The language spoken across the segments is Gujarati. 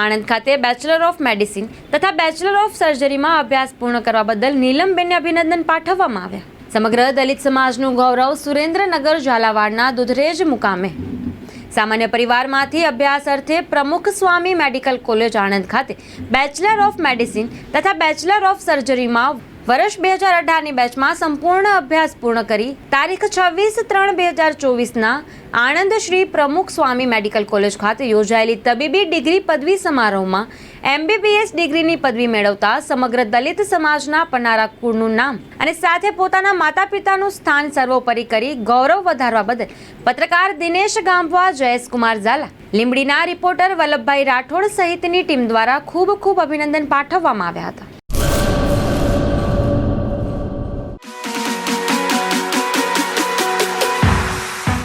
આણંદ ખાતે બેચલર ઓફ મેડિસિન તથા બેચલર ઓફ સર્જરીમાં અભ્યાસ પૂર્ણ કરવા બદલ નીલમબેનને અભિનંદન પાઠવવામાં આવ્યા. સમગ્ર દલિત સમાજનું ગૌરવ સુરેન્દ્રનગર ઝાલાવાડના દુધરેજ મુકામે. સામાન્ય પરિવારમાંથી અભ્યાસ અર્થે પ્રમુખ સ્વામી મેડિકલ કોલેજ આણંદ ખાતે બેચલર ઓફ મેડિસિન તથા બેચલર ઓફ સર્જરીમાં વર્ષ બે હજાર અઢારની બેચમાં સંપૂર્ણ અભ્યાસ પૂર્ણ કરી તારીખ છવ્વીસ ત્રણ બે હજાર ચોવીસના આણંદ શ્રી પ્રમુખ સ્વામી મેડિકલ કોલેજ ખાતે યોજાયેલી તબીબી ડિગ્રી પદવી સમારોહમાં એમબીબીએસ ડિગ્રીની પદવી મેળવતા સમગ્ર દલિત સમાજના પનારા કુળનું નામ અને સાથે પોતાના માતા પિતાનું સ્થાન સર્વોપરી કરી ગૌરવ વધારવા બદલ પત્રકાર દિનેશ ગાંભવા જયેશકુમાર ઝાલા, લીંબડીના રિપોર્ટર વલ્લભભાઈ રાઠોડ સહિતની ટીમ દ્વારા ખૂબ ખૂબ અભિનંદન પાઠવવામાં આવ્યા હતા.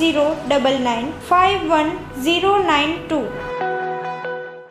zero double nine five one zero nine two.